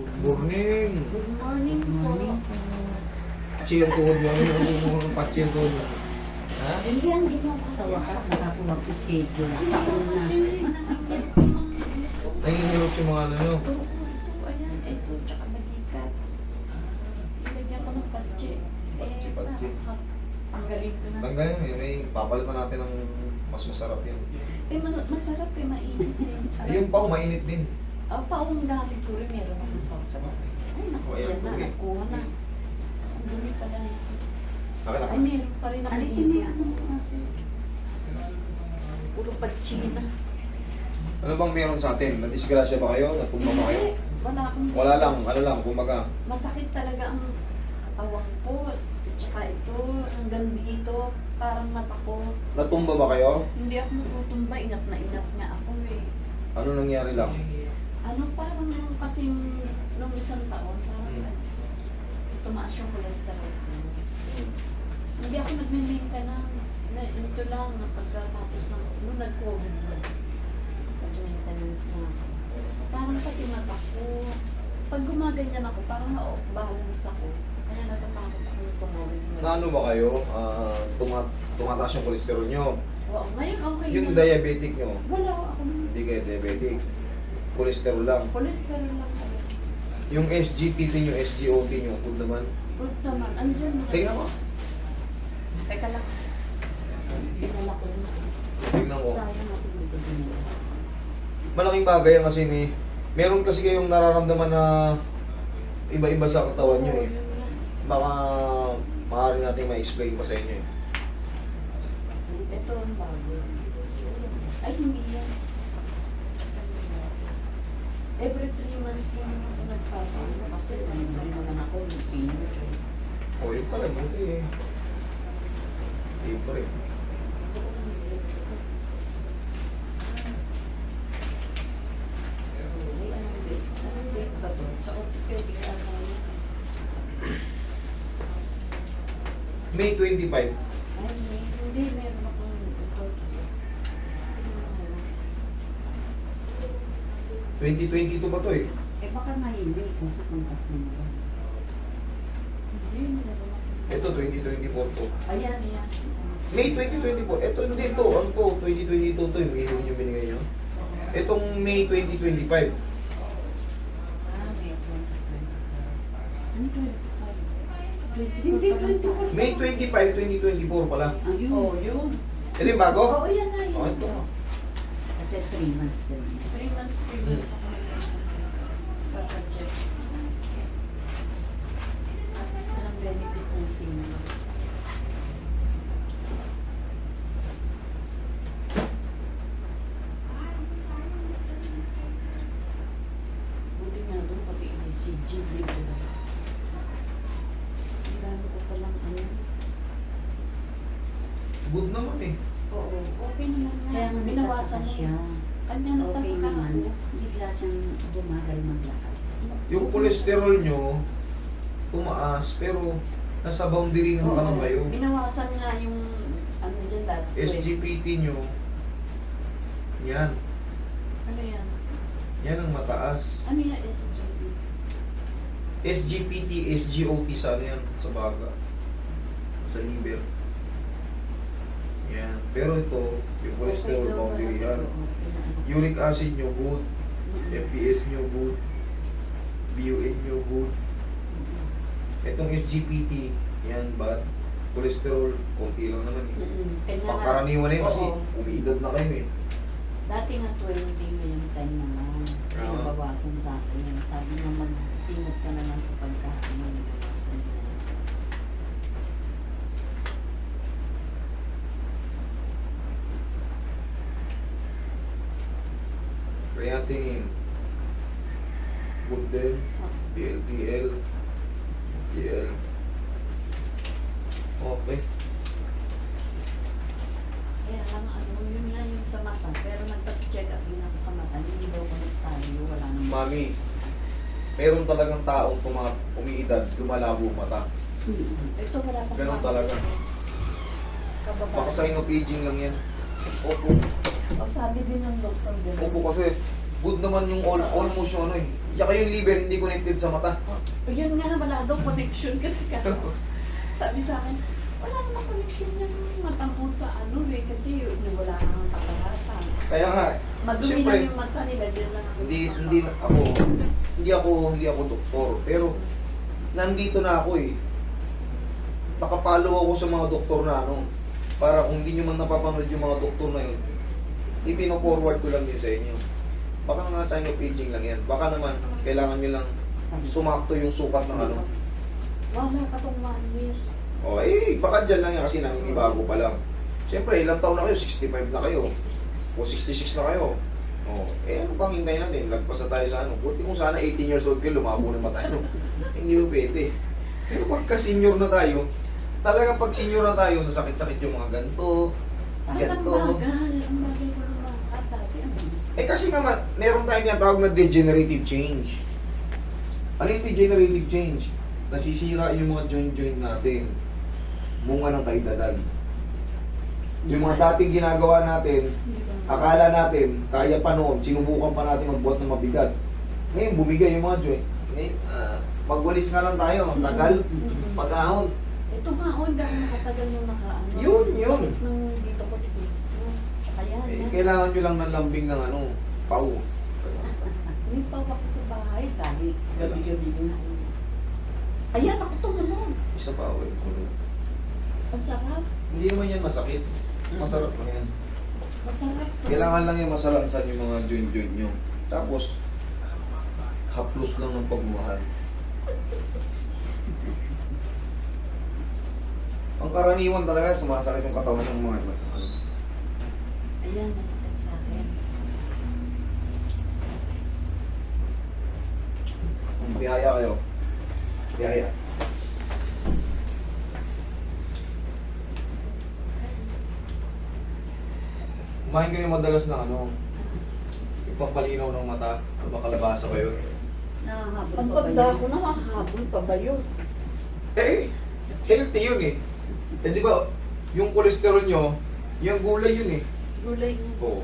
Good morning. Good morning po. Ang tuhod mo. Yung pachi ang tuhod mo. Ha? Hindi ang ginawa Sa wakas, nakapumag-schedule. Taon na. Kasi, Nangingirup yung mga ano nyo. ito, ito, ayan, ito, tsaka magikat. Nilagyan ko ng patse. Eh, Patse, patse. nakaka- Ang galing ko na. Tanggalin. Eh, papalitan natin ng mas masarap yun. Eh, ma- masarap eh, mainit din. Eh, yung pao, mainit din. Ang paong gamit ko rin, meron sa bahay. Ay, naku, ayan, yan na, nakuha na. Ang dumi pala nito. Akin na. Ay, meron pa rin ako Alisin mo yung ano. Puro patchina. Ano bang meron sa atin? Nadisgrasya ba kayo? Natumba ba kayo? Hindi, wala akong Wala lang, ano lang, kumbaga. Masakit talaga ang katawan ko. Tsaka ito, hanggang dito, parang mata ko. Natumba ba kayo? Hindi ako natutumba, ingat na ingat nga ako eh. Ano nangyari lang? Ano parang nung kasi nung isang taon, parang Hmm. ano, tumaas yung cholesterol ko. Hindi ako nagme-maintenance. Na, ito lang, na pagkatapos ng, nung nag-COVID na, nag-maintenance na ako. Parang pati mata ko. Pag gumaganyan ako, parang na-balance ako. Kaya natatakot ako yung tumawid. Na ano ba kayo? Ah, tuma tumataas yung kolesterol nyo. Oo, ngayon okay Yung na. diabetic nyo, Wala ako. hindi kayo diabetic. Kolesterol lang. Cholesterol lang ako. Yung SGPT nyo, SGOT nyo, good naman. Good naman. Andyan na. Tingnan mo. Teka lang. Dinala ko na. Tingnan ko. Malaking bagay yan kasi ni meron kasi kayong nararamdaman na iba-iba sa katawan nyo eh. Yun. Baka maaari natin ma-explain pa sa inyo eh. Ito ang bago. Ay, hindi yan. Every three months nagpapaano kasi libre naman ako ng senior. eh. O yun pala, buti eh. Libre. May 25. Ay, hindi, meron akong ito. 2022 ba to eh? Baka mahimik kung sa contact mo ba? Hindi, meron akong... Ito, 2024 to. Ayan, ayan. May 2024. Ito, hindi to. Ano to? 2022 to yung minimum yung binigay nyo. Itong May 2025. Ah, may 20. Ano to? Hindi, 24. May 25, 2024 pala. Ayun. Oh, yun. Ito yung bago? Oo, yan na yun. Oh, ito. Kasi 3 months din. Three months, three Hmm. Ako nag-check. Anong benefit ng senior? Buti nga doon pati ECG, na. Ang dami ko palang ano. Good naman eh. Oo, okay naman nga. Kaya nga Binawasan siya. Kanya na Okay naman. Bigla siyang bumagal maglakad. Yung kolesterol nyo, tumaas, pero nasa boundary ng pa lang kayo. Binawasan nga yung ano dyan dati. SGPT nyo, yan. Ano yan? Yan ang mataas. Ano yan SGP? SGPT, SGOT sa ano yan? Sa baga. Sa liver. Yan. Pero ito, yung cholesterol daw boundary yan. Okay. Uric acid nyo good. FPS nyo good. BUN nyo good. Itong SGPT, yan bad. Cholesterol, konti lang naman eh. Mm-mm. Kanya nga- Pangkaraniwan na yun kasi Oo. umiidad na kayo eh. Dati nga 20 ngayon 10 naman. Ah. Yung bawasan sa akin. Sabi nga mag-ingat ka na lang sa pagkain mo. Bawasan na. Creatinine. Good din. PLTL. PL. Okay. Kaya lang ano, yun nga yung sa mata. Pero nagpag-check up din ako sa mata. Hindi daw ko tayo. Wala nang Mami, meron talagang taong tuma umiidad, lumalabo mata. Ito wala pa. Ganun talaga. Kababa. Baka sa inopaging lang yan. Opo. O sabi din ng doktor din. Opo kasi Good naman yung all, almost yung ano eh. Yaka yung liver, hindi connected sa mata. O yun nga, wala daw connection kasi ka. Sabi sa akin, wala namang connection yung matangkot sa ano eh, kasi yun, wala namang pakaratan. Kaya nga, Madumi Siyempre. lang yung mata nila, dyan lang ako. hindi, hindi na ako, hindi ako, hindi ako doktor. Pero, nandito na ako eh. Nakapalo ako sa mga doktor na ano, para kung hindi nyo man napapanood yung mga doktor na yun, ipino-forward ko lang din sa inyo. Baka nga sign of aging lang yan. Baka naman, kailangan nyo lang sumakto yung sukat ng ano. Wala pa tong one year. O eh, baka dyan lang yan kasi naninibago pa lang. Siyempre, ilang taon na kayo? 65 na kayo. 66. O 66 na kayo. O, eh ano pang hintay natin? Lagpas na tayo sa ano. Buti kung sana 18 years old kayo, lumabo na mata nyo. Hindi mo pwede. Pero pagka senior na tayo, talagang pag senior na tayo, sa sakit-sakit yung mga ganito, Ay, ang bagal. Ang bagal ko lumakad dati. Ang bilis. Eh kasi nga, meron tayong tinatawag na degenerative change. Ano yung degenerative change? Nasisira yung mga joint-joint natin. Bunga ng kaedadan. Yung mga dating ginagawa natin, akala natin, kaya pa noon, sinubukan pa natin magbuhat ng mabigat. Ngayon, bumigay yung mga joint. Ngayon, ah, magwalis nga lang tayo, ang tagal, Mm. pag-ahon. Ito nga, oh, hindi ako nakatagal nung nakaano. Yun, yun. Sakit ng dito ko dito. Tsaka yan, Eh, yan. Kailangan nyo lang ng lambing ng ano, pau. May pawak ko sa bahay, dahil gabi-gabi na. Ayan, ako tumunog. Isa pa, eh. Ang sarap. Hindi naman yan masakit. Masarap lang yan. Masarap. to. Kailangan lang yung masalansan yung mga joint-joint nyo. Tapos, haplos lang ng pagmahal. Ang karaniwan talaga, sumasakit yung katawan ng mga iba. Ayan, masakit sa akin. Biyaya kayo, biyaya. Kumain kayo madalas ng ano, ipapalinaw ng mata, ano ba kalabasa ba yun? Nahahabol Ang pa ba tanda yun? ko, nakahabol pa ba yun? Eh, healthy yun eh. Eh di ba, yung kolesterol nyo, yung gulay yun eh. Gulay. Oo.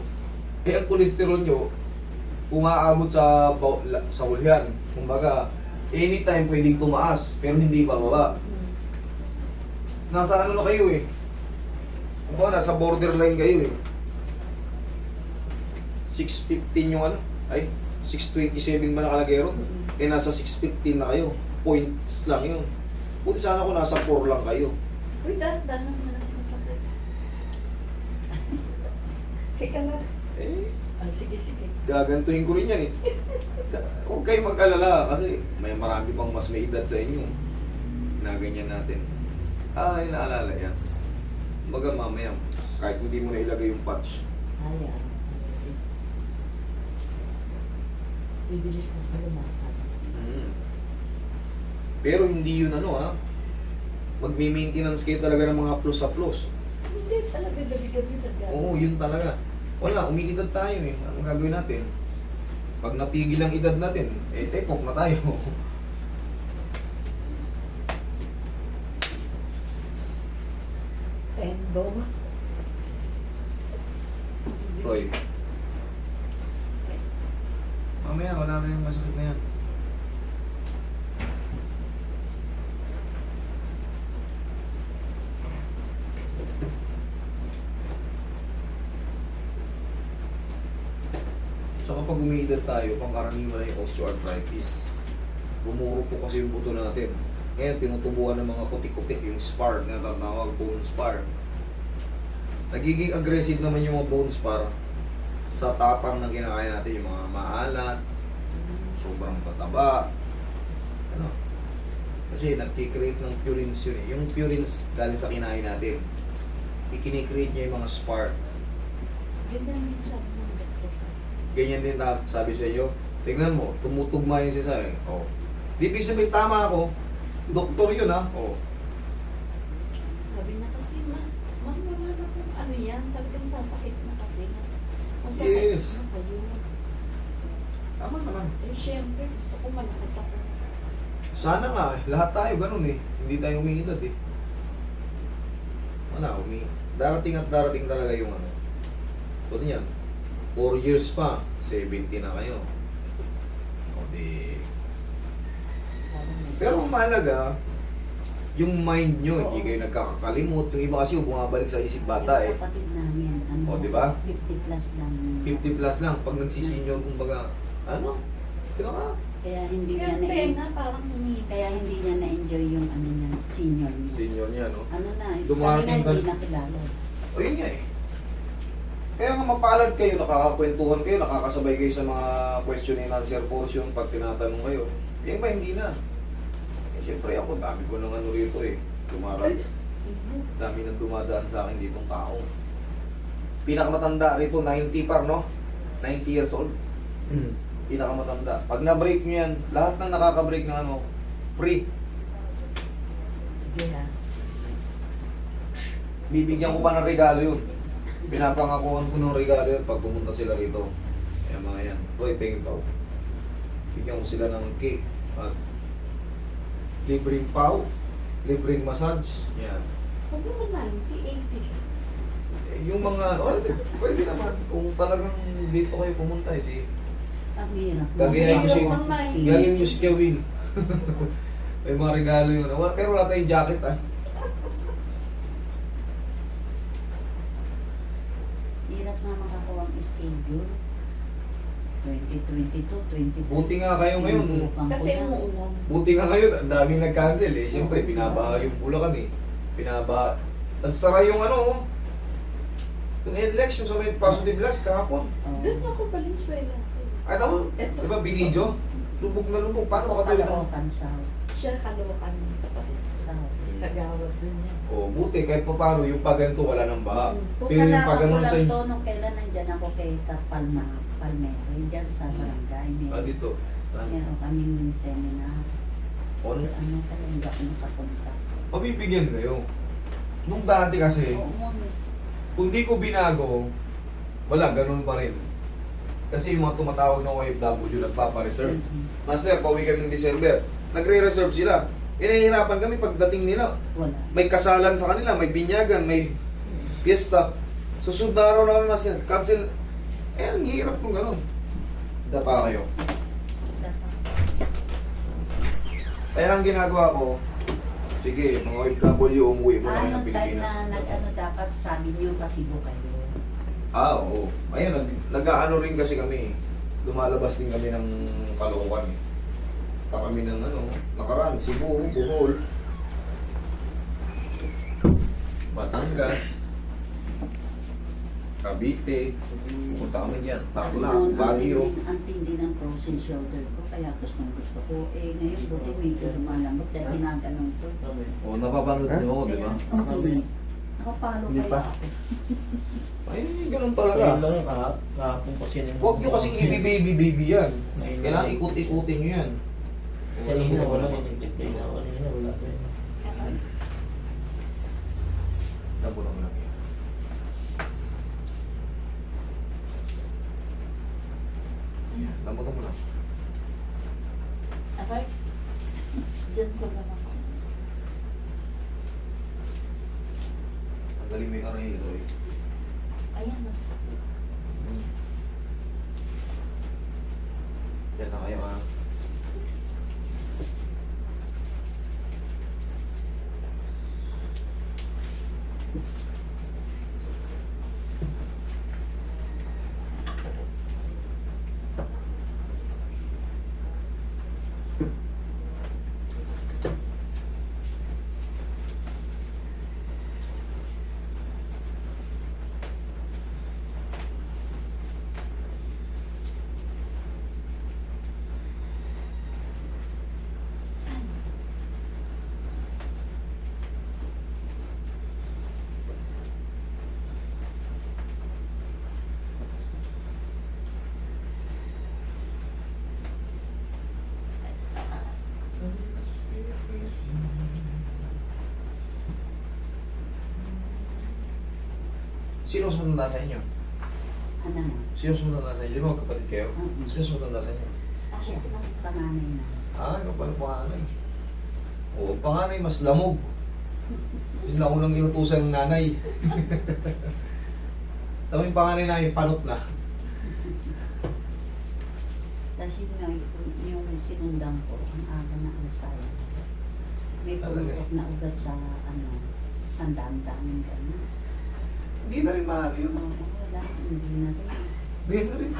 Eh, ang kolesterol nyo, kung aabot sa, baw- la- sa hulyan, kumbaga, anytime pwedeng tumaas, pero hindi bababa. Nasa ano na kayo eh. Kumbaga, nasa borderline kayo eh. 615 yung ano, ay, 627 ba nakalagay ron? Mm. Eh, nasa 615 na kayo. Points lang yun. Buti sana kung nasa 4 lang kayo. Uy, dahan-dahan na masakit. Teka lang. Eh, Ah, sige, sige. gagantuhin ko rin yan eh. Huwag kayong mag-alala kasi may marami pang mas may edad sa inyo. Na ganyan natin. Ah, inaalala yan. Baga mamaya, kahit hindi mo na ilagay yung patch. Ayan. Sige. Bibilis na pa lumakad. Mm. Pero hindi yun ano ha. Magmi-maintenance kayo talaga ng mga haplos-haplos. Hindi talaga gabi-gabi talaga. Oo, yun talaga. Wala, umiidad tayo eh. Anong gagawin natin? Pag napigil ang edad natin, eh, tepok na tayo. Endo. Roy. Mamaya, wala na yung masakit na yan. Tsaka pag umiidad tayo, pangkaraniwan na yung osteoarthritis. Rumuro po kasi yung buto natin. Ngayon, tinutubuan ng mga putik-putik, yung spar, na tatawag bone spar. Nagiging aggressive naman yung mga bone spar sa tapang ng kinakain natin, yung mga maalat, sobrang tataba. Ano? Kasi nagkikreate ng purines yun eh. Yung purines galing sa kinain natin. Ikinikreate niya yung mga spark. Minsan ng. Ganyan din sabi sa iyo. Tingnan mo, tumutugma yun siya sa eh. Oh. Di ibig sabihin tama ako. Doktor yun ha. Oh. Sabi na kasi, ma, ma, wala na kung ano yan. Talagang sasakit na kasi. Yes. Na kayo. Tama naman. Eh, syempre, gusto ko malakas ako. Sana nga, eh. lahat tayo ganun eh. Hindi tayo umiidad eh. Wala, umi. Darating at darating talaga yung ano. Ito niyan. 4 years pa, 70 na kayo. O di... Pero ang mahalaga, yung mind nyo, hindi kayo nagkakakalimot. Yung iba kasi bumabalik sa isip bata eh. Yung kapatid namin, ano, O, di ba? 50 plus lang. 50 plus lang. Pag nagsisenyor, kumbaga, ano? Pinaka, Kaya hindi niya Kaya na parang humihingi. kaya hindi niya na-enjoy yung ano niya, senior niya. senior niya, no? Ano na, Dumarating dami na hindi ka- nakilala. O yun nga eh. Kaya nga mapalad kayo, nakakakwentuhan kayo, nakakasabay kayo sa mga question and answer portion pag tinatanong kayo. Yan ba, hindi na. Eh, siyempre ako, dami ko ng ano rito eh. Dumaraan. Dami nang dumadaan sa akin ditong tao. Pinakamatanda rito, 90 par, no? 90 years old. Pinakamatanda. Pag na-break nyo yan, lahat ng nakaka-break ng ano, free. Sige ha. Bibigyan ko pa ng regalo yun. Pinapangakuhan ko ng regalo yun pag pumunta sila rito. Ayan mga yan. Roy, tingin pa Bigyan ko sila ng cake. At libreng pau, libreng massage. Yan. Huwag mo 90, 80. Eh, yung mga, oh, pwede naman. Kung talagang dito kayo pumunta, eh, di, Ang hirap. Gagayahin ko si- Gagayahin nyo si Kevin. May mga regalo yun. Pero wala tayong jacket, ah. Hirap nga makakuha ang schedule. 2022, 2024. Buti nga kayo ngayon. Sinubukan ko Kasi na. umuulan. Buti nga ngayon, ang daming nag-cancel eh. Siyempre, binabaha yung Bulacan eh. Binabaha. Nagsara yung ano, oh. yung NLEX, yung sa may Paso de Blas kahapon. Oo. Doon ako Valenzuela. Ay, tamo, Eto. di ba, binidyo? Lubog na lubog. Paano makatawid ng... Caloocan South. Siya kalokan kapatid. South. Kagawad din niya. Oh, buti, kahit pa paano, yung paganto wala ng baha. Kung Pero yung nalaman ko pagano lang sa to, nung kailan nandyan ako kay Kapalma, Palmero, dyan sa barangay. Ah, Meron, dito. Saan? meron kaming seminar. O, ano? Ano pala, hindi ako nakapunta. Mabibigyan kayo. Nung dati kasi, Oo, kung di ko binago, wala, ganun pa rin. Kasi yung mga tumatawag ng OFW, nagpapareserve. Mhm. Master, pauwi kami ng December. Nagre-reserve sila. Pinahihirapan kami pagdating nila. Wala. May kasalan sa kanila, may binyagan, may fiesta. Susunod na araw namin, Master, cancel. Eh, ang hirap kung gano'n. Dapa kayo. Kaya ang ginagawa ko, sige, mga OFW, umuwi mo na kayo ng Anong time Pilipinas. na nag-ano dapat sabi niyo pasibo kayo? Ah, oo. Ayun, nag, nag-ano rin kasi kami. Lumalabas din kami ng Caloocan. Eh. Ta kami ng ano, nakaraan, Cebu, Bohol, Batangas, Cavite, pupunta kami dyan. Noon, ang Baguio. ang tindi ng frozen shoulder ko, kaya gusto ng gusto ko. Eh, ngayon, buti medyo lumalambot dahil ginaganon ko. O, napapanood Ha? nyo ako, di ba? Oo. Nakapalo Hindi kaya pa. ako. Ay, ganun Ayun talaga. lang ka- kahapon kasi Huwag nyo kasing i-baby-baby yan. Kailangan ikut-ikutin nyo yan. Kanina wala in-play na kanina wala pa yun. Tabo lang lang yan. Yan, lambutan mo lang. Abay, dyan sa ganak ko. Tanggalin mo yung aray nito eh. Ayan, nasa. Yan na kayo ha. Sino mas matanda sa inyo? Ano na? Sino mas matanda sa inyo? Di ba magkapatid kayo? Mm-mm. Sino mas matanda sa inyo? Ako, panganay na. Ah, ikaw pala panganay. Oo, panganay mas lamog. Kasi naunang inutusan ng nanay. Tama yung panganay namin, panot na. Tapos yun nga, yung, yung sinundan ko, ang aga na alsayan. May Talaga pumutok na ugat sa, ano, sandaan-daan gano'n. Hindi na rin mahal yun. Wala, hindi na rin. Hindi na rin.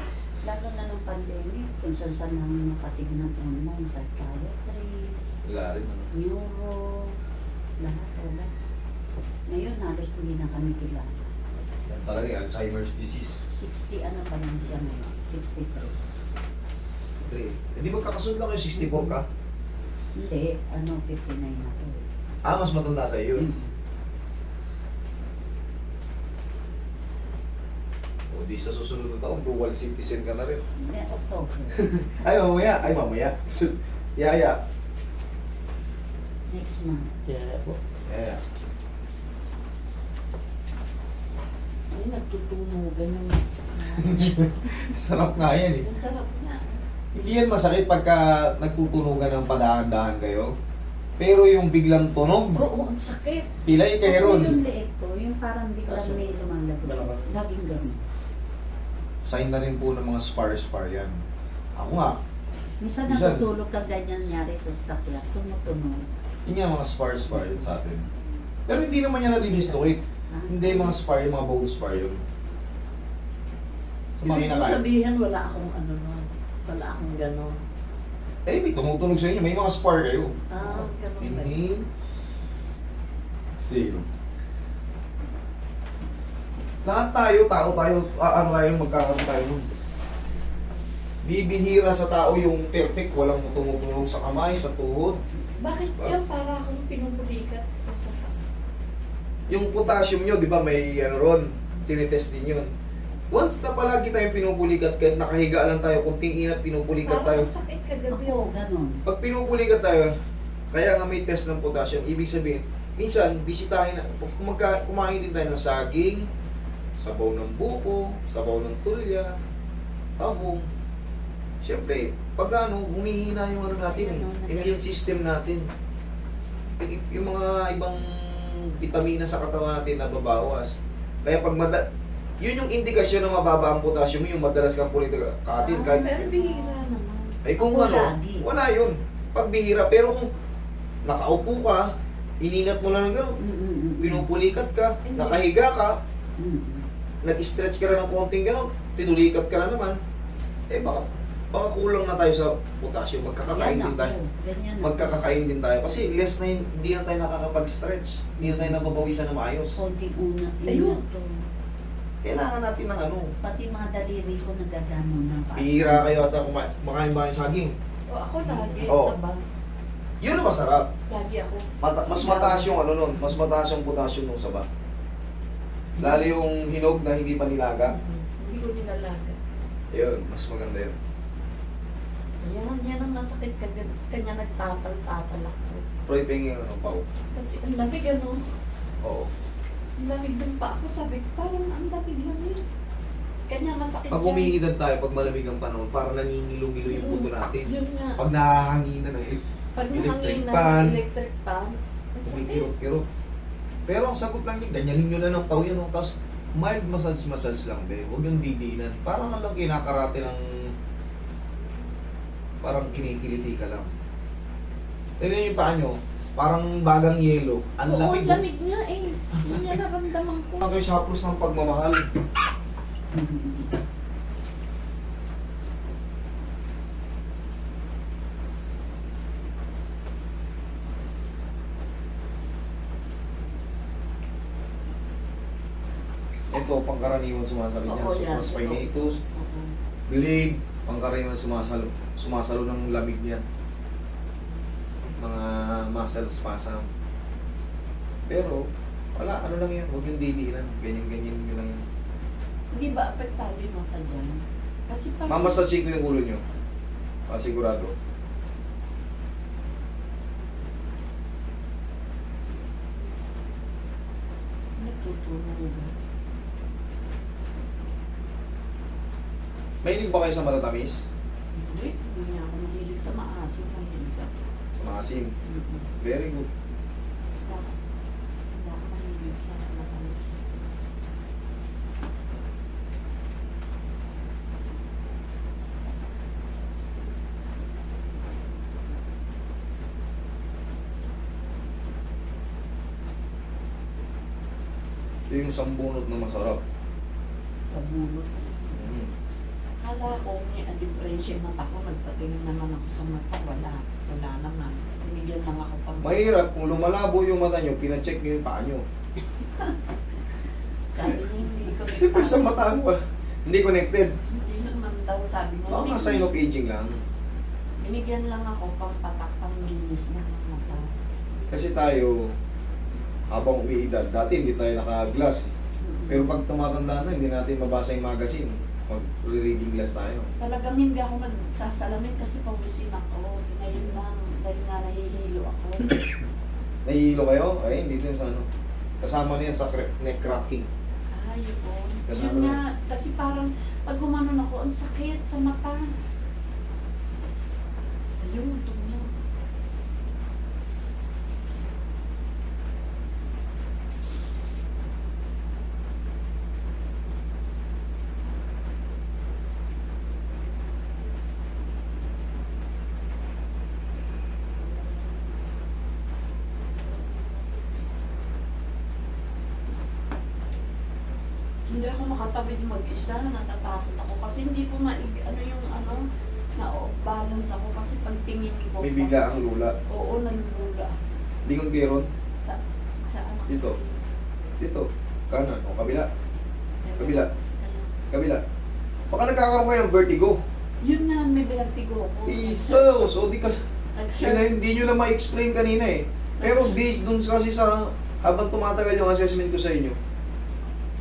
Lalo na ng pandemic, kung saan saan namin nakatignan mo, psychiatrist, Wala rin. ano. neuro, lahat, wala. Ngayon, halos hindi na kami kilala. Yan talaga yung Alzheimer's disease. 60 ano pa lang siya ngayon, 63. Pre, hindi magkakasunod lang yung 64 ka? Hindi, ano, 59 na to. Ah, mas matanda sa iyo. Mm. O di sa susunod na taon, dual citizen ka na rin. Hindi, October. Ay, mamaya. Ay, mamaya. Yaya. Next month. Kaya po. Yaya. Ay, nagtutunugan yung... Sarap nga yan eh. Sarap na. Hindi yan masakit pagka nagtutunugan ng padahan-dahan kayo. Pero yung biglang tunog, Oo, ang sakit. pilay kayo ron. yung leeg ko, yung parang biglang Kaso, may lumalagot. malaman. Laging ganun. Sign na rin po ng mga spar-spar yan. Ako nga, Minsan Minsan- natutulog kang ganyan nangyari sa sasakyan, tumutunog. yun nga mga spar-spar yun sa atin. Pero hindi naman yan nadidislocate. Ah. Hindi mga spar, yung mga bone spar yun. Sa mga Ibig mo sabihin, wala akong ano nun. Wala akong gano'n. Eh, may tumutunog sa inyo. May mga spar kayo. Ah, ganun ba? Inhale. Exhale. Lahat tayo, tao tayo, ah, ano tayo, magkakaroon tayo nun. Bibihira sa tao yung perfect, walang tumutunog sa kamay, sa tuhod. Bakit yan para akong pinupulikat sa Yung potassium nyo, di ba, may ano ron, tinitest din yun. Once na palagi tayong pinupulikat, kahit nakahiga lang tayo, kunting inat, pinupulikat tayo. Parang sakit kagabi. Ako, ganun. Pag pinupulikat tayo, kaya nga may test ng potassium, ibig sabihin, minsan, bisitahin na, pag kumagka, kumain din tayo ng saging, sabaw ng buko, sabaw ng tulya, tahong. Siyempre, pag ano, humihina yung ano natin eh, immune system natin. Y- yung mga ibang vitamina sa katawan natin nababawas. Kaya pag mada yun yung indikasyon na mababa ang potassium yung madalas kang pulit katin. Kahit Pero bihira naman. ay kung Kung ano, lagi. wala yun. Pagbihira. Pero kung nakaupo ka, ininat mo lang ng gano'n, pinupulikat ka, Hindi. nakahiga ka. Nag-stretch ka na ng konting gano'n, pinulikat ka na naman, eh baka, baka kulang na tayo sa potassium. Magkakakain din tayo. Magkakakain din tayo. Kasi less na yun, hindi na tayo nakakapag-stretch. Hindi na tayo nababawisan na maayos. Konting una, Ayun. yun to. Kailangan natin ng ano. Pati mga daliri ko nagagano na pa. Bihira kayo at kumain, kumakain ba kayo saging? O ako lagi Oo. sa bag. Yun ang masarap. Lagi ako. Mata- mas mataas yung ano nun, mas mataas yung potassium nung saba. Lalo yung hinog na hindi pa nilaga. Hindi ko nilalaga. Yun, mas maganda yun. Yan, yan ang masakit kagabi. Kanya nagtapal-tapal ako. Troy Peng yung ano, pau. Kasi ang lamig ano. Oo. Ang lamig ng pa ako. Sabi ko, parang ang lamig-lamig. Kanya masakit Pag yan. umiidad tayo, pag malamig ang panahon, para nangingilu-ngilo yung puto natin. Yun nga. Pag nahahanginan ng Pag electric nahangin pan. na electric pan, ang sakit. kumikirot-kirot. Pero ang sagot lang yun, ganyanin nyo na ng pau yan. oh. Tapos mild massage-massage lang din. Huwag yung didiinan. Parang lang kinakarate ng... Parang kinikiliti ka lang. Tignan yung paa nyo. Parang bagang yelo. Ang Oo, lamig. lamig nga eh. Yun nga naramdaman ko. Ang kayo sa ng pagmamahal. Ito, pangkaraniwan sumasalo niyan. Oo, yan. Supraspinatus, Oo. blade, pangkaraniwan sumasalo, sumasalo ng lamig niyan. Mga muscle spasm. Pero, wala, ano lang yan, huwag yung didiinan. Ganyan-ganyan nyo lang yan. Hindi ba apektado yung mata dyan? Kasi pag... Mamasage ko yung ulo nyo. Ah, Mahilig ba kayo sa matatamis? Hindi, hindi ako mahilig sa maasim. Mahilig ako. Sa maasim? Mm-hmm. Very good. Hindi ako mahilig sa matatamis. Ito yung sambunot na masarap. Sambunot? Ko may a difference yung mata ko. Nagpatingin naman ako sa mata. Wala. Wala naman. Binigyan lang ako pang... Mahirap, kung lumalabo yung mata nyo, pinacheck nyo yung paa nyo. Sabi niya hindi ko... Siyempre sa mata mo pa. Hindi connected. Hindi naman daw sabi niya. Baka "Hindi sign of aging lang. Binigyan lang ako pang patak pang linis ng mata. Kasi tayo, habang umiidad, dati hindi tayo naka-glass. eh. Pero pag tumatanda na, hindi natin mabasa yung magazine. Mag-reading glass tayo. Talagang hindi ako nagsasalamin kasi pawisin ako. Ngayon lang, dahil nga nahihilo ako. Nahihilo kayo? Ay, hindi din sa ano. Kasama na yan sa neck cracking. Ay, yun. Kasama Yun nga, kasi parang pag gumanon ako, ang sakit sa mata. Ayun, Hindi ako makatawid mag-isa, natatakot ako kasi hindi ko ma ano yung ano na balance ako kasi pag tingin ko May bigla ang lula. Oo, nalulula. Lingon kayo ron. Sa sa ano Dito. Dito. Kanan. O kabila. Kabila. Kabila. Baka nagkakaroon kayo ng vertigo. Yun na, may vertigo ako. Iso! So, di ka... Yun hindi nyo na ma-explain kanina eh. Pero based dun kasi sa... Habang tumatagal yung assessment ko sa inyo,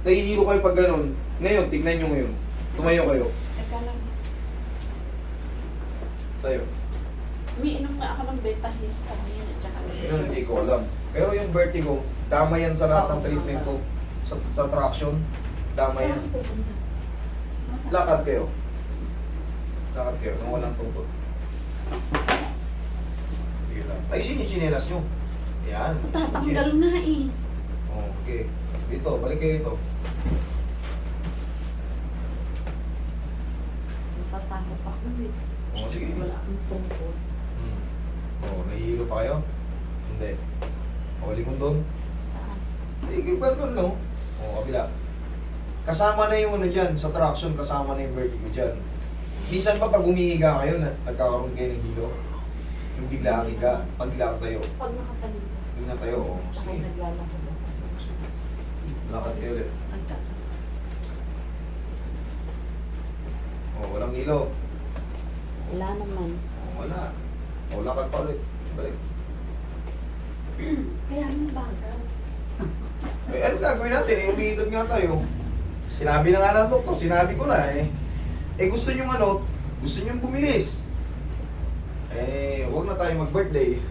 nahihiro kayo pag ganun. Ngayon, tignan nyo ngayon. Tumayo kayo. Teka lang. Tayo. Umiinom nga ako ng beta-histamine at saka Yun, hindi ko alam. Pero yung vertigo, tama yan sa lahat ng treatment ko. Sa, sa traction, tama yan. Lakad kayo. Lakad kayo, nang walang tungkol. Sige lang. Ay, sino yung chinelas nyo? Yan. Tatanggal nga eh. Okay. Dito, balik kayo dito. Natatakot ako eh. Oo, sige. Wala akong tungkol. Hmm. Oo, nahihilo pa kayo? Hindi. O, lingon doon. Saan? Hindi, ba doon, no? Oo, kabila. Kasama na yung ano dyan, sa traction, kasama na yung vertigo dyan. Minsan pa pag umihiga kayo, na, nagkakaroon kayo ng hilo. Yung bigla higa, pag bigla tayo. Pag nakatayo. Bigla tayo, oo. Sige. naglalakad ako. Lakad kayo ulit. Nagda- Oo, walang hilo. Wala naman. Oo, wala. O, lakad pa ulit. Balik. Kaya anong bagal? Eh, ano gagawin natin? Eh, umiidad nga tayo. Sinabi na nga ng doktor, sinabi ko na eh. Eh, gusto nyo ano, gusto nyo bumilis. Eh, huwag na tayo mag-birthday.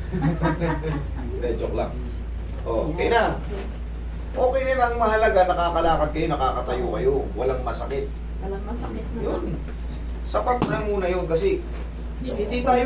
Hindi, joke lang. Oh, okay na. Okay na lang mahalaga, nakakalakad kayo, nakakatayo kayo. Walang masakit. Walang masakit na. Yun. Sapat na muna yun kasi hindi tayo